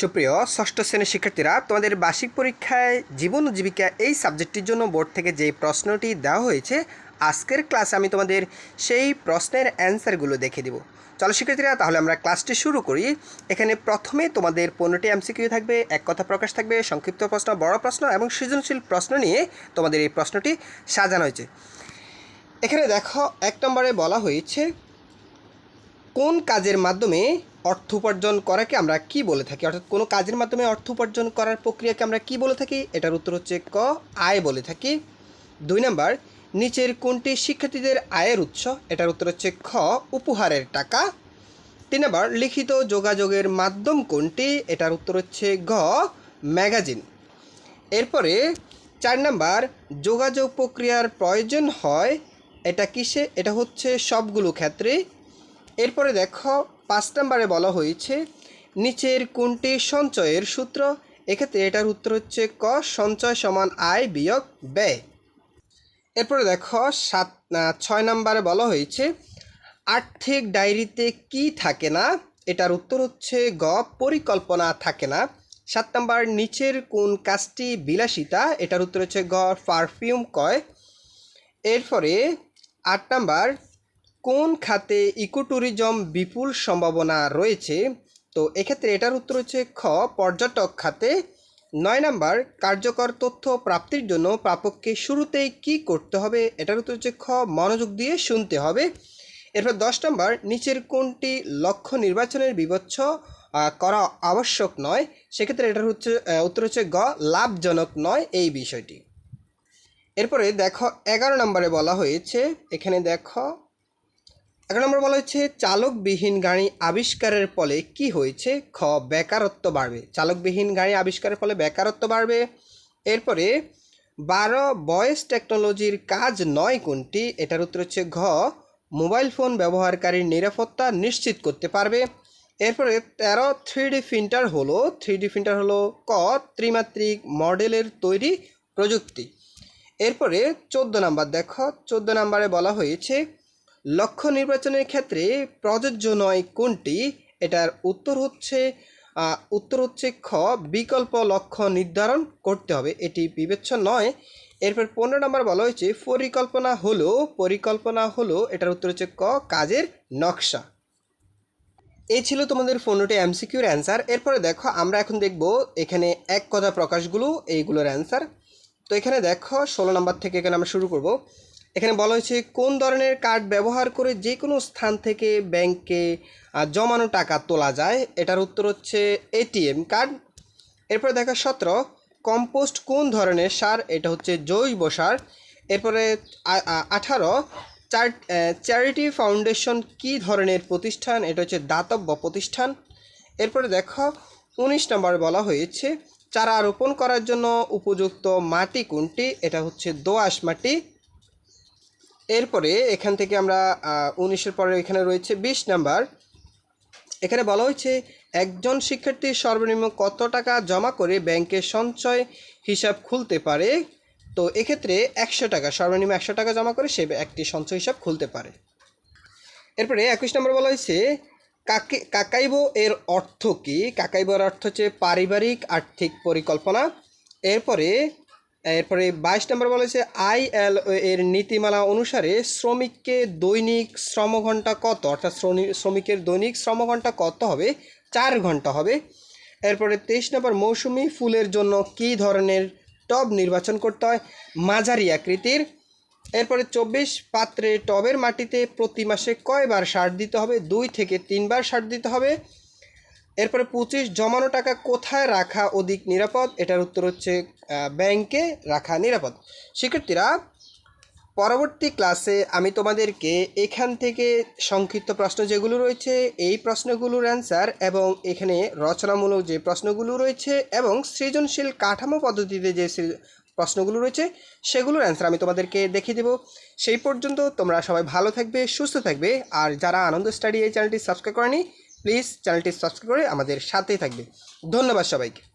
সুপ্রিয়, ষষ্ঠ শ্রেণির শিক্ষার্থীরা, তোমাদের বার্ষিক পরীক্ষায় জীবন ও জীবিকা এই সাবজেক্টটির জন্য বোর্ড থেকে যে প্রশ্নটি দেওয়া হয়েছে, আজকের ক্লাসে আমি তোমাদের সেই প্রশ্নের অ্যান্সারগুলো দেখে দেব। চলো শিক্ষার্থীরা, তাহলে আমরা ক্লাসটি শুরু করি। এখানে প্রথমে তোমাদের পনেরোটি এমসিকিউ থাকবে, এক কথা প্রকাশ থাকবে, সংক্ষিপ্ত প্রশ্ন, বড় প্রশ্ন এবং সৃজনশীল প্রশ্ন নিয়ে তোমাদের এই প্রশ্নটি সাজানো হয়েছে। এখানে দেখো, এক নম্বরে বলা হয়েছে কোন কাজের মাধ্যমে অর্থ উপার্জন করাকে আমরা কি বলে থাকি? অর্থাৎ কোনো কাজের মাধ্যমে অর্থ উপার্জন করার প্রক্রিয়াকে আমরা কি বলে থাকি? এটার উত্তর হচ্ছে ক, আয় বলে থাকি। দুই নাম্বার, নিচের কোনটি শিক্ষার্থীদের আয়ের উৎস? এটার উত্তর হচ্ছে খ, উপহারের টাকা। তিন নাম্বার, লিখিত যোগাযোগের মাধ্যম কোনটি? এটার উত্তর হচ্ছে ঘ, ম্যাগাজিন। এরপরে চার নাম্বার, যোগাযোগ প্রক্রিয়ার প্রয়োজন হয়, এটা কিসে? এটা হচ্ছে সবগুলো ক্ষেত্রে এরপরে দেখো, পাঁচ নম্বরে বলা হয়েছে, নিচের কোনটি সঞ্চয়ের সূত্র? এক্ষেত্রে এটার উত্তর হচ্ছে ক, সঞ্চয় সমান আয় বিয়োগ ব্যয়। এরপরে দেখো, সাত ছয় নম্বরে বলা হয়েছে, আর্থিক ডায়েরিতে কি থাকে না? এটার উত্তর হচ্ছে গ, পরিকল্পনা থাকে না। সাত নাম্বার, নিচের কোন কাজটি বিলাসিতা? এটার উত্তর হচ্ছে গ, পারফিউম কয় এরপরে আট নাম্বার কোন খাতে ইকোট্যুরিজম বিপুল সম্ভাবনা রয়েছে? তো এক্ষেত্রে এটার উত্তর হচ্ছে খ, পর্যটক খাতে। নয় নাম্বার, কার্যকর তথ্য প্রাপ্তির জন্য প্রাপককে শুরুতেই কি করতে হবে? এটার উত্তর হচ্ছে খ, মনোযোগ দিয়ে শুনতে হবে। এরপর দশ নম্বর, নিচের কোনটি লক্ষ্য নির্বাচনের বিবচ্ছ করা আবশ্যক নয়? সেক্ষেত্রে এটার হচ্ছে উত্তর হচ্ছে গ, লাভজনক নয় এই বিষয়টি। এরপরে দেখো, এগারো নম্বরে বলা হয়েছে, এখানে দেখো এগারো নম্বর বলা হচ্ছে, চালকবিহীন গাড়ি আবিষ্কারের ফলে কি হয়েছে? খ, বেকারত্ব বাড়বে। চালকবিহীন গাড়ি আবিষ্কারের ফলে বেকারত্ব বাড়বে। এরপরে, বারো, ভয়েস টেকনোলজির কাজ নয় কোনটি? এটার উত্তর হচ্ছে ঘ, মোবাইল ফোন ব্যবহারকারীর নিরাপত্তা নিশ্চিত করতে পারবে। এরপরে, তেরো থ্রি ডি প্রিন্টার হলো থ্রি ডি প্রিন্টার হলো ক, ত্রিমাত্রিক মডেলের তৈরি প্রযুক্তি। এরপরে, চোদ্দ নাম্বার দেখো। চোদ্দ নাম্বারে বলা হয়েছে লক্ষ্য নির্বাচনের ক্ষেত্রে প্রযোজ্য নয় কোনটি? এটার উত্তর হচ্ছে উত্তর হচ্ছে খ, বিকল্প লক্ষ্য নির্ধারণ করতে হবে। এটি বিবেচ্য নয়। এরপর পনেরো নম্বর বলা হয়েছে, পরিকল্পনা হলো পরিকল্পনা হলো, এটার উত্তর হচ্ছে ক, কাজের নকশা। এই ছিল তোমাদের পনেরোটি এমসিকিউর অ্যান্সার। এরপরে দেখো, আমরা এখন দেখব এখানে এক কথা প্রকাশগুলো, এইগুলোর অ্যান্সার। তো এখানে দেখো, ষোলো নম্বর থেকে এখানে আমরা শুরু করব। এখানে বলা হয়েছে কোন ধরনের কার্ড ব্যবহার করে যে কোনো স্থান থেকে ব্যাংকে জমানো টাকা তোলা যায়? এটার উত্তর হচ্ছে এটিএম কার্ড। এরপরে দেখা সতেরো, কম্পোস্ট কোন ধরনের সার? এটা হচ্ছে জৈব সার। এরপরে আঠারো, চার চ্যারিটি ফাউন্ডেশন কি ধরনের প্রতিষ্ঠান? এটা হচ্ছে দাতব্য প্রতিষ্ঠান। এরপরে দেখো, উনিশ নম্বরে বলা হয়েছে, চারা রোপণ করার জন্য উপযুক্ত মাটি কোনটি? এটা হচ্ছে দোআঁশ মাটি। এরপরে এখান থেকে আমরা উনিশের পরে এখানে রয়েছে বিশ নাম্বার। এখানে বলা হয়েছে, একজন শিক্ষার্থী সর্বনিম্ন কত টাকা জমা করে ব্যাংকে সঞ্চয় হিসাব খুলতে পারে? তো এক্ষেত্রে একশো টাকা, সর্বনিম্ন একশো টাকা জমা করে সে একটি সঞ্চয় হিসাব খুলতে পারে। এরপরে একুশ নম্বর বলা হয়েছে, কাকে, কাকাইবো এর অর্থ কী? কাকাইবোর অর্থ হচ্ছে পারিবারিক আর্থিক পরিকল্পনা। এরপরে এরপরে বাইশ নম্বর বলা হয়েছে আইএল এর নীতিমালা অনুসারে শ্রমিককে দৈনিক শ্রমঘণ্টা কত? অর্থাৎ শ্রমি- শ্রমিকের দৈনিক শ্রমঘণ্টা কত হবে? চার ঘণ্টা হবে। এরপরে তেইশ নম্বর, মৌসুমি ফুলের জন্য কী ধরনের টব নির্বাচন করতে হয়? মাঝারি আকৃতির। এরপরে চব্বিশ, পাত্রে টবের মাটিতে প্রতি মাসে কয়বার সার দিতে হবে? দুই থেকে তিনবার সার দিতে হবে। এরপরে পঁচিশ, জমানো টাকা কোথায় রাখা অধিক নিরাপদ? এটার উত্তর হচ্ছে ব্যাংকে রাখা নিরাপদ। শিক্ষার্থীরা, পরবর্তী ক্লাসে আমি তোমাদেরকে এখান থেকে সংক্ষিপ্ত প্রশ্ন যেগুলো রয়েছে, এই প্রশ্নগুলোর অ্যান্সার এবং এখানে রচনামূলক যে প্রশ্নগুলো রয়েছে এবং সৃজনশীল কাঠামো পদ্ধতিতে যে প্রশ্নগুলো রয়েছে, সেগুলোর অ্যান্সার আমি তোমাদেরকে দেখিয়ে দেবো। সেই পর্যন্ত তোমরা সবাই ভালো থাকবে, সুস্থ থাকবে। আর যারা আনন্দ স্টাডি এই চ্যানেলটি সাবস্ক্রাইব করেনি প্লিজ চ্যানেলটি সাবস্ক্রাইব করে আমাদের সাথেই থাকবে। ধন্যবাদ সবাইকে।